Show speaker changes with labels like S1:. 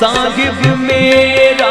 S1: ਸਾਹਿਬ ਮੇਰਾ